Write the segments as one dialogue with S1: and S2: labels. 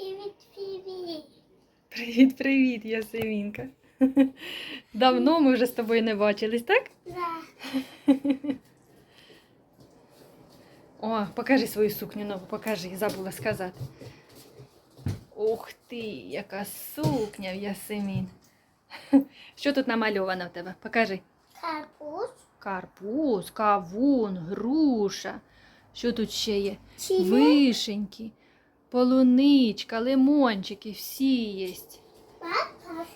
S1: Привіт, привіт.
S2: Привіт, привіт, Ясемінка. Давно ми вже з тобою не бачились, так?
S1: Да.
S2: О, покажи свою сукню нову, покажи, забула сказати. Ух ти, яка сукня в Ясемін. Що тут намальовано в тебе? Покажи.
S1: Карпуз.
S2: Карпуз, кавун, груша. Що тут ще є?
S1: Чили.
S2: Вишеньки, полуничка, лимончики, всі є.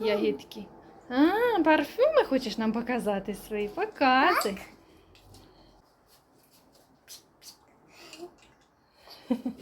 S2: Ягідки. А, парфюми хочеш нам показати свої? Показуй.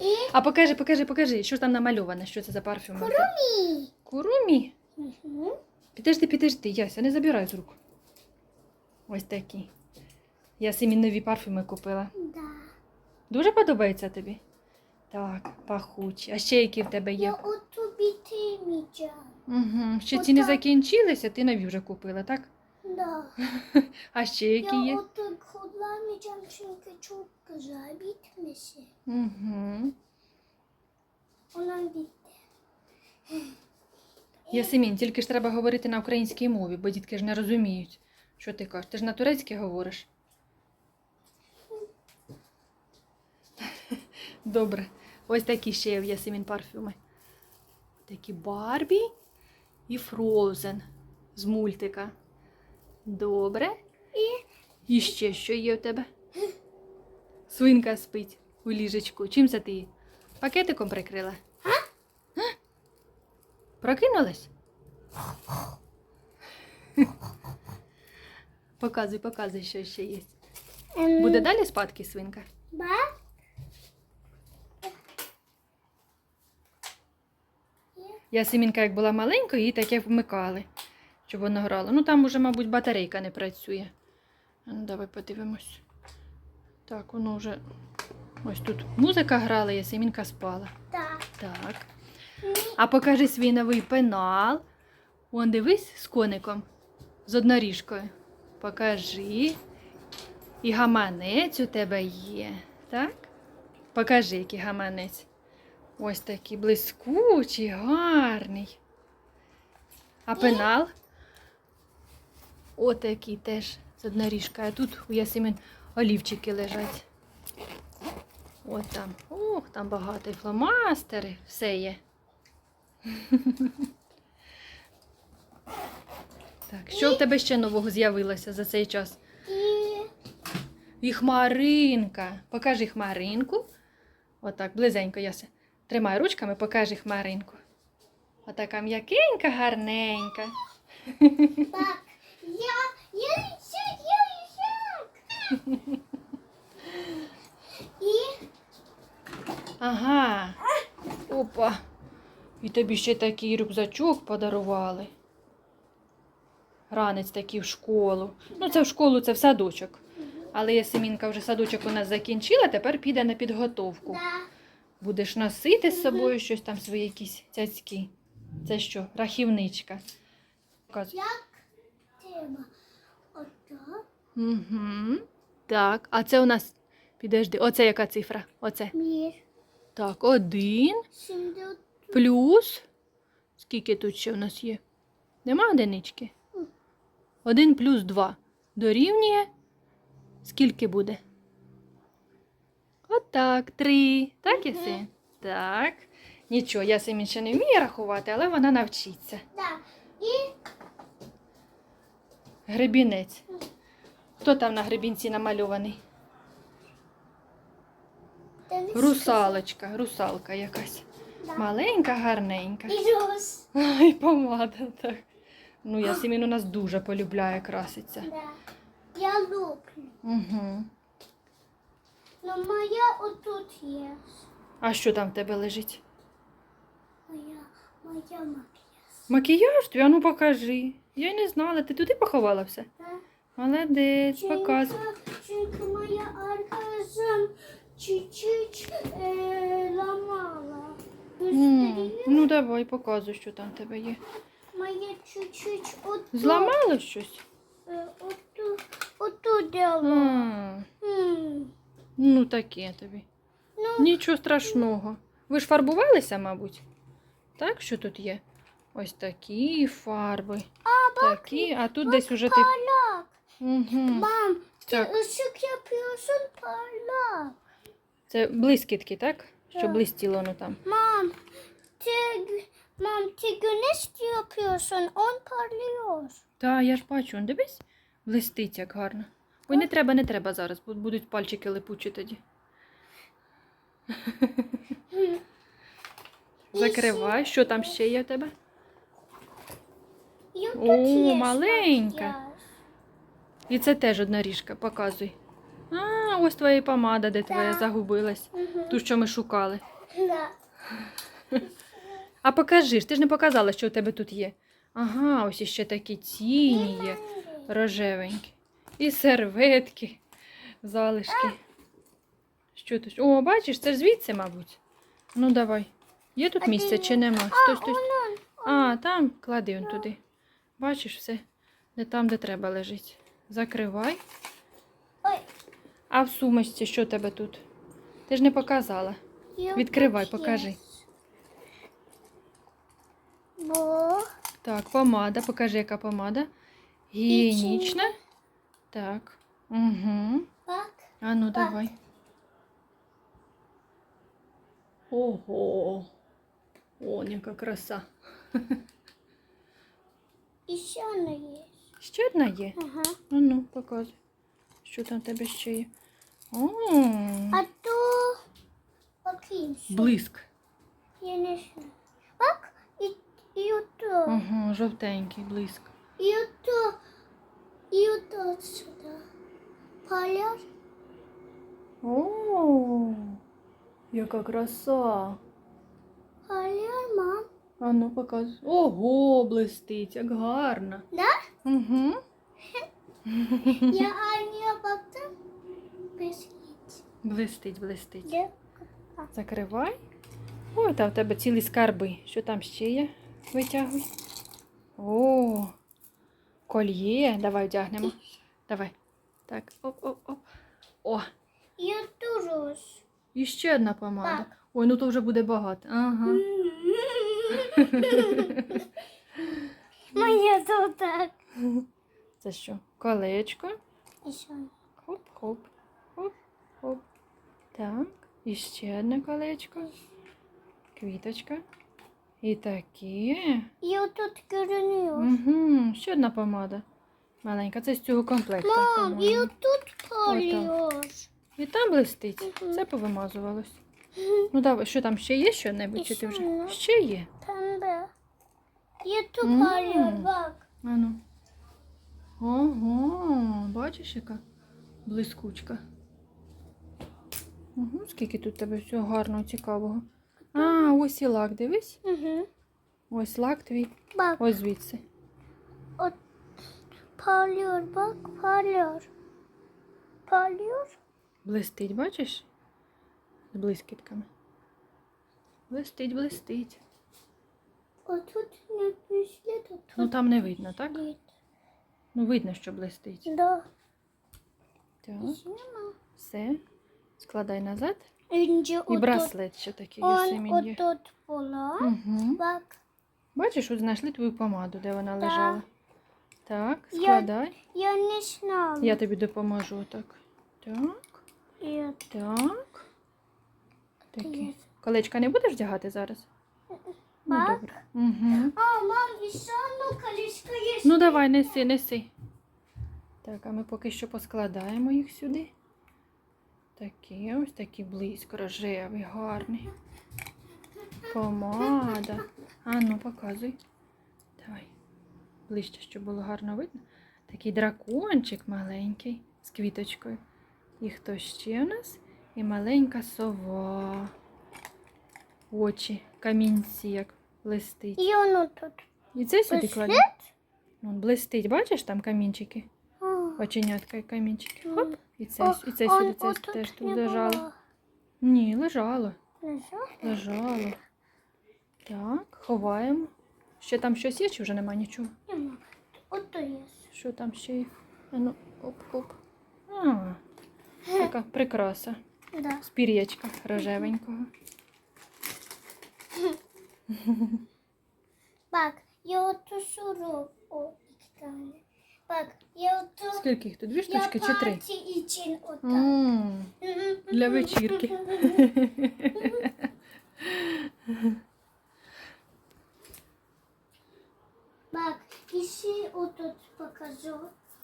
S1: І
S2: А покажи, покажи, покажи, що там намальовано, що це за парфюм?
S1: курумі.
S2: Курумі.
S1: Угу.
S2: Підожди, підожди, Яся, не забирай з рук. Ось такі. Я самі нові парфюми купила.
S1: Да.
S2: Дуже подобається тобі? Так, пахучі. А ще які в тебе
S1: Я
S2: є?
S1: оту біти міча.
S2: Угу. Ще ці не
S1: Отак.
S2: закінчилися, ти нові вже купила, так?
S1: Да.
S2: А ще які
S1: Я
S2: є?
S1: оту ходла мічам шинки чутка забітмися.
S2: Угу.
S1: Вона біте.
S2: Ясемін, тільки ж треба говорити на українській мові, бо дітки ж не розуміють, що ти кажеш. Ти ж на турецькій говориш. Добре. Ось такі ще є в Ясемін парфюми. Такі Барбі і Фроузен з мультика. Добре. І, і ще що є в тебе? Свинка спить у ліжечку. Чим це ти її? Пакетиком прикрила? А? Прокинулась? Показуй, показуй, що ще є.
S1: Ем,
S2: Буде далі спадки свинка?
S1: Ба?
S2: Я Семінка, як була маленькою, її таке вмикали, щоб вона грала. Ну там уже, мабуть, батарейка не працює. Ну, давай подивимось. Так, воно вже. Ось тут музика грала, Ясемінка спала.
S1: Так.
S2: Так. А покажи свій новий пенал. Вон дивись з коником, з одноріжкою. Покажи. І гаманець у тебе є, так? Покажи, який гаманець. Ось такий блискучий, гарний. А пенал? Отакий теж з одноріжкою. А тут у Ясимін олівчики лежать. От там. Ох, там багато і фломастери, все є. Так, що в тебе ще нового з'явилося за цей час?
S1: І
S2: І хмаринка. Покажи хмаринку. Отак, близенько, Яся. Тримай ручками, покажи хмаринку. Отака м'якенька, гарненька.
S1: так. Я, я лисяк, я лисяк. І
S2: Ага. Опа. І тобі ще такий рюкзачок подарували. Ранець такий в школу. Ну, це в школу, це в садочок. Але Ясемінка вже садочок у нас закінчила, тепер піде на підготовку. Будеш носити з собою щось там свої якісь цяцькі. Це що? Рахівничка.
S1: Як. Ото.
S2: Угу. Так, а це у нас. Підожди, оце яка цифра? Оце.
S1: Мір.
S2: Так, один плюс. Скільки тут ще у нас є? Нема одинички? Один плюс два. Дорівнює. Скільки буде? Отак, три. Так,
S1: Мгм.
S2: Ясин? Так. Нічого, Ясимін ще не вміє рахувати, але вона навчиться.
S1: Да. І
S2: Гребінець. Хто там на гребінці намальований? Русалочка, русалка якась.
S1: Да.
S2: Маленька, гарненька.
S1: І роз.
S2: Ай, помада, так. Ну, Ясимін у нас дуже полюбляє краситься.
S1: Да. Я люблю.
S2: Угу.
S1: Но моя отут є.
S2: А що там в тебе лежить?
S1: Моя, моя макіяж.
S2: Макіяж? Твій? А ну покажи. Я й не знала, ти туди поховала все?
S1: Да.
S2: Молодець, показуй.
S1: Жінка моя організм чуть-чуть е, ламала.
S2: М, Ну давай, показуй, що там в тебе є.
S1: Моя чуть-чуть отут.
S2: Зламало щось?
S1: Е, оту, оту дала.
S2: А,
S1: М.
S2: ну таке тобі.
S1: Ну,
S2: Нічого страшного. Ви ж фарбувалися, мабуть? Так, що тут є? Ось такі фарби. такі, а тут десь уже ти. Угу.
S1: Mam,
S2: Так.
S1: ışık yapıyorsun parlak.
S2: Це блискітки, так? Що
S1: Так.
S2: блистіло ну там.
S1: Mam, te, mam, te güneş yapıyorsun on parlıyor.
S2: Та, я ж бачу, он, дивись, блистить як гарно. Ой, не треба, не треба зараз, бо будуть пальчики липучі тоді. Закривай, що там ще є в тебе? О, маленька. І це теж одна ріжка, показуй. А, ось твоя помада, де твоя загубилась. Ту, що ми шукали. А покажи ж, ти ж не показала, що у тебе тут є. Ага, ось іще такі тіні є, рожевенькі. І серветки, залишки. Що тут? О, бачиш, це ж звідси, мабуть. Ну, давай. Є тут місце чи нема? Стой, стой. А, там клади он туди. Бачиш все? Не там, де треба лежить. Закривай. А в сумочці що тебе тут? Ти ж не показала. Відкривай, покажи. Так, помада. Покажи, яка помада. Гігієнічна. Так. Угу.
S1: бак.
S2: А ну
S1: Так.
S2: давай. Ого. О, яка краса.
S1: І ще не є.
S2: Ще одна є.
S1: Ага.
S2: А ну, показуй. Що там в тебе ще є? О,
S1: А то bakayım. şu.
S2: блиск.
S1: Я не знаю. Бак і, і ото.
S2: Ага, жовтенький блиск.
S1: І ото. І ото от. Поляр.
S2: О, яка краса.
S1: Поляр, мам.
S2: А ну показуй. Ого, блистить, як гарно.
S1: Да?
S2: Угу.
S1: Я aynaya baktım. Besit.
S2: Блистить, блистить.
S1: Де?
S2: Закривай. Ой, там в тебе цілі скарби. Що там ще є? Витягуй. О, кольє. Давай вдягнемо. Давай. Так, оп-оп-оп. О,
S1: І ото
S2: і ще одна помада.
S1: Так.
S2: Ой, ну то вже буде багато. Ага.
S1: То так.
S2: Це що? Колечко.
S1: І що?
S2: Хоп-хоп. Хоп-хоп. Так. І ще одне колечко. Квіточка. І таке.
S1: І отут görünüyor.
S2: Угу. Ще одна помада. Маленька. Це з цього комплекту.
S1: Мам, і отут поліор.
S2: І там блистить.
S1: Мгм.
S2: Це повимазувалось. Ну давай, що там ще є що-небудь?
S1: І
S2: Чи ти вже?
S1: що?
S2: Ще є.
S1: Pembe. І тут
S2: М.
S1: бак.
S2: Ану. Ого, бачиш, яка блискучка. Угу, скільки тут тебе всього гарного, цікавого. А, ось і лак, дивись.
S1: Угу.
S2: Ось лак твій.
S1: Бак,
S2: Ось звідси.
S1: от поліор, бак, поліор. Поліор.
S2: Блистить, бачиш? З блискітками. Блистить, блистить.
S1: Отут не пішлі, то
S2: Ну там не видно, так? Ну видно, що блистить.
S1: Да.
S2: Так, все. Складай назад.
S1: Önce
S2: І
S1: отут.
S2: браслет ще такий
S1: Он
S2: Ясемін
S1: отут.
S2: Угу.
S1: Бак.
S2: Бачиш, от знайшли твою помаду, де вона лежала. Так,
S1: Я-
S2: складай.
S1: Я не знала.
S2: Я тобі допоможу. Так. Так,
S1: І
S2: так. Такі.
S1: Є.
S2: Колечка не будеш вдягати зараз? Ну, добре. Угу.
S1: А, мам, і ще одну колечко є.
S2: Ну давай, неси, неси. Так, а ми поки що поскладаємо їх сюди. Такі, ось такі близько, рожевий, гарний. Помада. А ну, показуй. Давай. Ближче, щоб було гарно видно. Такий дракончик маленький з квіточкою. І хто ще у нас? І маленька сова. Очі, камінці, як блистить.
S1: І воно тут.
S2: І це сюди. Вон блистить, бачиш там камінчики? Оченятка і камінчики. Хоп. І це,
S1: О,
S2: і це
S1: он
S2: сюди це теж тут лежало.
S1: було.
S2: Ні, лежало.
S1: Лежало?
S2: Лежало. Так, ховаємо. Ще там щось є, чи вже нема нічого?
S1: Нема. Є.
S2: Що там ще є? А ну, оп-оп. А, така прикраса.
S1: Да.
S2: З пір'ячка рожевенького.
S1: Бак, я ото сурок. О, тане. Бак, я ото...
S2: Скільки їх тут? Дві
S1: Я
S2: штучки чи три?
S1: і чин.
S2: М, Для вечірки.
S1: Бак, і ще отут покажу.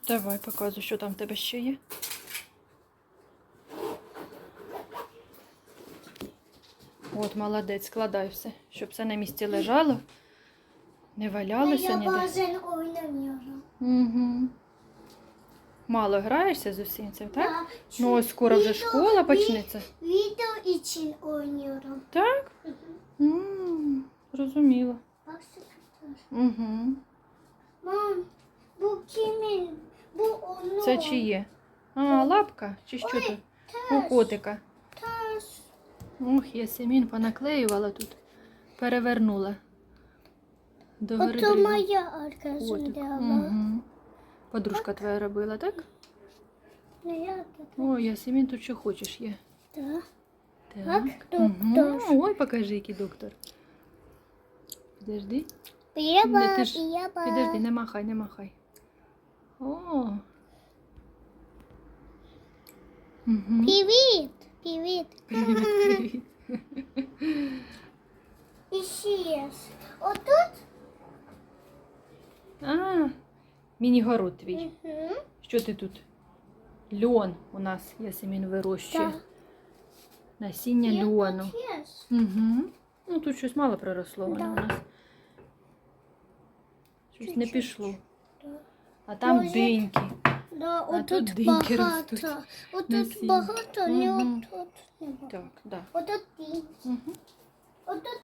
S2: Давай показуй, що там в тебе ще є. От, молодець, складай все, щоб все на місці лежало, не валялося
S1: Я
S2: ніде.
S1: базен ойнаміра.
S2: Угу. Мало граєшся з усім цим, так?
S1: Да.
S2: Ну, ось скоро вже школа почнеться.
S1: Відео і чин.
S2: Так? М, Зрозуміло.
S1: Секретар.
S2: Угу.
S1: Мам, бо кімін, бо оно.
S2: Це чиє? А, лапка? Чи що
S1: Ой,
S2: тут? У котика.
S1: теж.
S2: Ох, Ясемін понаклеювала тут. Перевернула. До
S1: Ото
S2: гори
S1: моя арка
S2: Котик.
S1: злява.
S2: Угу. Подружка твоя робила, так?
S1: Ну, я тут.
S2: О, Ясемін тут що хочеш є.
S1: Так.
S2: Так.
S1: Так,
S2: Мгм.
S1: доктор.
S2: Ой, покажи, який доктор. Підожди.
S1: Пієба,
S2: Ні, ти ж-
S1: пієба.
S2: Підожди, не махай, не махай. О. Угу.
S1: Привіт, привіт.
S2: Привіт, привіт.
S1: І ще є. Отут.
S2: А, міні-город твій.
S1: Угу.
S2: Що ти тут? Льон у нас Ясемін вирощує.
S1: Так.
S2: Насіння льону.
S1: Є.
S2: Угу. Ну тут щось мало проросло воно
S1: Да.
S2: у нас. Щось не
S1: Чуть-чуть.
S2: пішло.
S1: Да.
S2: А там
S1: Може,
S2: диньки.
S1: Да,
S2: А тут
S1: отут
S2: диньки ростуть.
S1: багато. Отут
S2: Насіння.
S1: багато, не
S2: Мгм.
S1: отут. не.
S2: Так, да.
S1: Отут динь.
S2: Угу.
S1: Отут